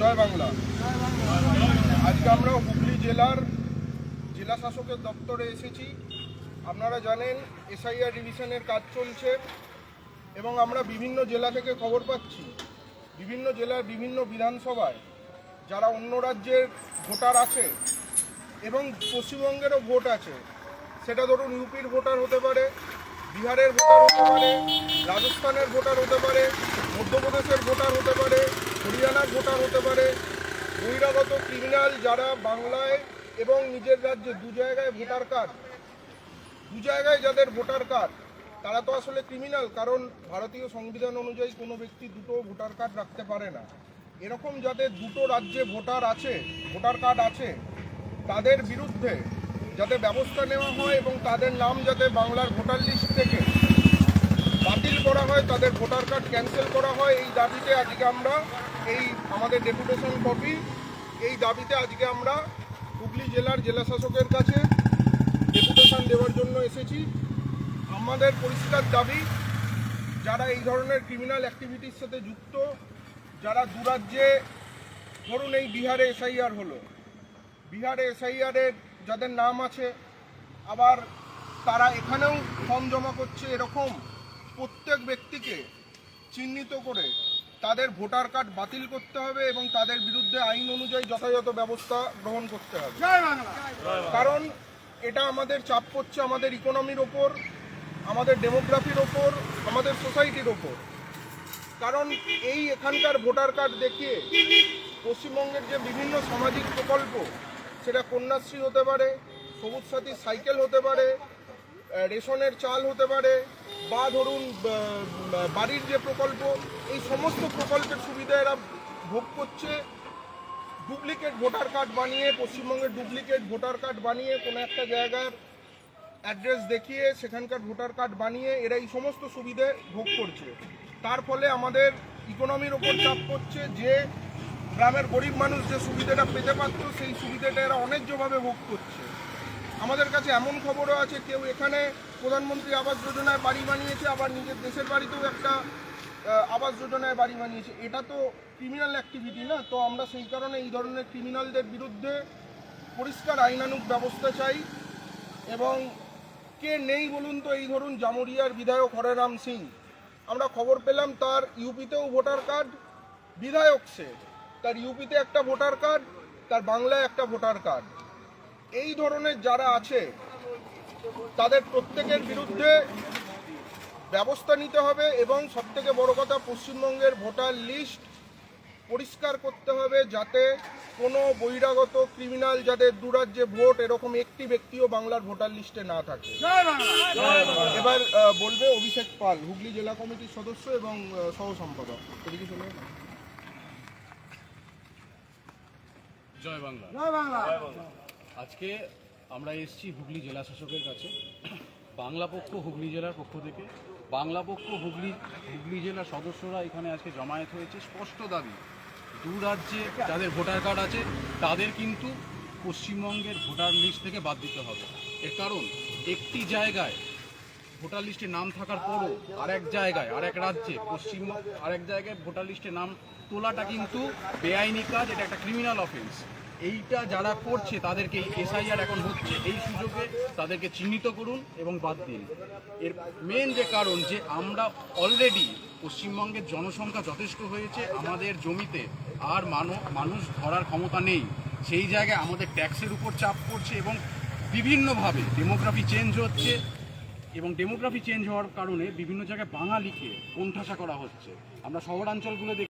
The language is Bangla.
জয় বাংলা। আজকে আমরা হুগলি জেলার জেলা শাসকের দপ্তরে এসেছি। আপনারা জানেন এসআইআর ডিভিশনের কাজ চলছে এবং আমরা বিভিন্ন জেলা থেকে খবর পাচ্ছি। বিভিন্ন জেলার বিভিন্ন বিধানসভায় যারা অন্য রাজ্যের ভোটার আছে এবং পশ্চিমবঙ্গেরও ভোট আছে, সেটা ধরুন ইউপির ভোটার হতে পারে, বিহারের ভোটার হতে পারে, রাজস্থানের ভোটার হতে পারে, মধ্যপ্রদেশের ভোটার হতে পারে হরিয়ানার ভোটার হতে পারে, বহিরাগত ক্রিমিনাল যারা বাংলায় এবং নিজের রাজ্যে দু জায়গায় ভোটার কার্ড দু জায়গায় যাদের ভোটার কার্ড তারা তো আসলে ক্রিমিনাল কারণ ভারতীয় সংবিধান অনুযায়ী কোনো ব্যক্তি দুটো ভোটার কার্ড রাখতে পারে না। এরকম যাদের দুটো রাজ্যে ভোটার আছে, ভোটার কার্ড আছে, তাদের বিরুদ্ধে যাতে ব্যবস্থা নেওয়া হয় এবং তাদের নাম যাতে বাংলার ভোটার লিস্ট থেকে তাদের ভোটার কার্ড ক্যান্সেল করা হয়, এই দাবিতে আজকে আমরা এই আমাদের ডেপুটেশন কপি, এই দাবিতে আজকে আমরা হুগলি জেলার জেলা শাসকের কাছে ডেপুটেশন দেওয়ার জন্য এসেছি। আমাদের পরিষ্কার দাবি, যারা এই ধরনের ক্রিমিনাল অ্যাক্টিভিটির সাথে যুক্ত, যারা দুরাজ্যে, ধরুন এই বিহারে এসআইআর হলো। বিহারে এসআইআরের যাদের নাম আছে, আবার তারা এখানেও ফর্ম জমা করছে এরকম প্রত্যেক ব্যক্তিকে চিহ্নিত করে তাদের ভোটার কার্ড বাতিল করতে হবে এবং তাদের বিরুদ্ধে আইন অনুযায়ী যথাযথ ব্যবস্থা গ্রহণ করতে হবে। কারণ এটা আমাদের চাপ পড়ছে আমাদের ইকোনমির ওপর আমাদের ডেমোগ্রাফির ওপর আমাদের সোসাইটির ওপর। কারণ এই এখানকার ভোটার কার্ড দেখিয়ে পশ্চিমবঙ্গের যে বিভিন্ন সামাজিক প্রকল্প সেটা কন্যাশ্রী হতে পারে সবুজ সাথী সাইকেল হতে পারে রেশনের চাল হতে পারে বা ধরুন বাড়ির যে প্রকল্প, এই সমস্ত প্রকল্পের সুবিধা এরা ভোগ করছে। ডুপ্লিকেট ভোটার কার্ড বানিয়ে, পশ্চিমবঙ্গের ডুপ্লিকেট ভোটার কার্ড বানিয়ে কোনো একটা জায়গার অ্যাড্রেস দেখিয়ে, সেখানকার ভোটার কার্ড বানিয়ে এরা এই সমস্ত সুবিধে ভোগ করছে। তার ফলে আমাদের ইকোনমির ওপর চাপ পড়ছে যে গ্রামের গরিব মানুষ যে সুবিধাটা পেতে পারত, সেই সুবিধাটা এরা অন্যায্যভাবে ভোগ করছে। আমাদের কাছে এমন খবরও আছে, কেউ এখানে প্রধানমন্ত্রী আবাস যোজনায় বাড়ি বানিয়েছে, আবার নিজের দেশের বাড়িতেও একটা আবাস যোজনায় বাড়ি বানিয়েছে। এটা তো ক্রিমিনাল অ্যাক্টিভিটি না? তো আমরা সেই কারণে এই ধরনের ক্রিমিনালদের বিরুদ্ধে পরিষ্কার আইনানুগ ব্যবস্থা চাই। এবং কে নেই বলুন তো, এই ধরুন জামুরিয়ার বিধায়ক হরেরাম সিং। আমরা খবর পেলাম তার ইউপিতেও ভোটার কার্ড, বিধায়ক সে। তার ইউপিতে একটা ভোটার কার্ড, তার বাংলায় একটা ভোটার কার্ড। এই ধরনের যারা আছে তাদের প্রত্যেকের বিরুদ্ধে ব্যবস্থা নিতে হবে এবং সবথেকে বড় কথা পশ্চিমবঙ্গের ভোটার লিস্ট পরিষ্কার করতে হবে যাতে কোনো বহিরাগত ক্রিমিনাল যাদের দুরাজ্যে ভোট এরকম একটি ব্যক্তিও বাংলার ভোটার লিস্টে না থাকে। এবার বলবে অভিষেক পাল হুগলি জেলা কমিটির সদস্য এবং সহ সম্পাদক এদিকে চলে যান। জয় বাংলা। আজকে আমরা এসেছি হুগলি জেলা শাসকের কাছে। বাংলা পক্ষ হুগলি জেলার পক্ষ থেকে। বাংলা পক্ষ হুগলি হুগলি জেলার সদস্যরা এখানে আজকে জমায়েত হয়েছে। স্পষ্ট দাবি, দু রাজ্যে যাদের ভোটার কার্ড আছে, তাদের কিন্তু পশ্চিমবঙ্গের ভোটার লিস্ট থেকে বাদ দিতে হবে। এর কারণ, একটি জায়গায় ভোটার লিস্টে নাম থাকার পরও আরেক জায়গায়, আরেক রাজ্যে, পশ্চিম, আরেক জায়গায় ভোটার লিস্টে নাম তোলাটা কিন্তু বেআইনি কাজ, এটা একটা ক্রিমিনাল অফেন্স এইটা যারা করছে, তাদেরকে এসআইআর এখন হচ্ছে। এই সুযোগে তাদেরকে চিহ্নিত করুন এবং বাদ দিন। এর মেন যে কারণ যে আমরা অলরেডি পশ্চিমবঙ্গের জনসংখ্যা যথেষ্ট হয়েছে, আমাদের জমিতে আর মানুষ ধরার ক্ষমতা নেই। সেই জায়গায় আমাদের ট্যাক্সের উপর চাপ পড়ছে এবং বিভিন্নভাবে ডেমোগ্রাফি চেঞ্জ হচ্ছে। এবং ডেমোগ্রাফি চেঞ্জ হওয়ার কারণে বিভিন্ন জায়গায় বাঙালিকে কোণঠাসা করা হচ্ছে। আমরা শহরাঞ্চলগুলো দেখি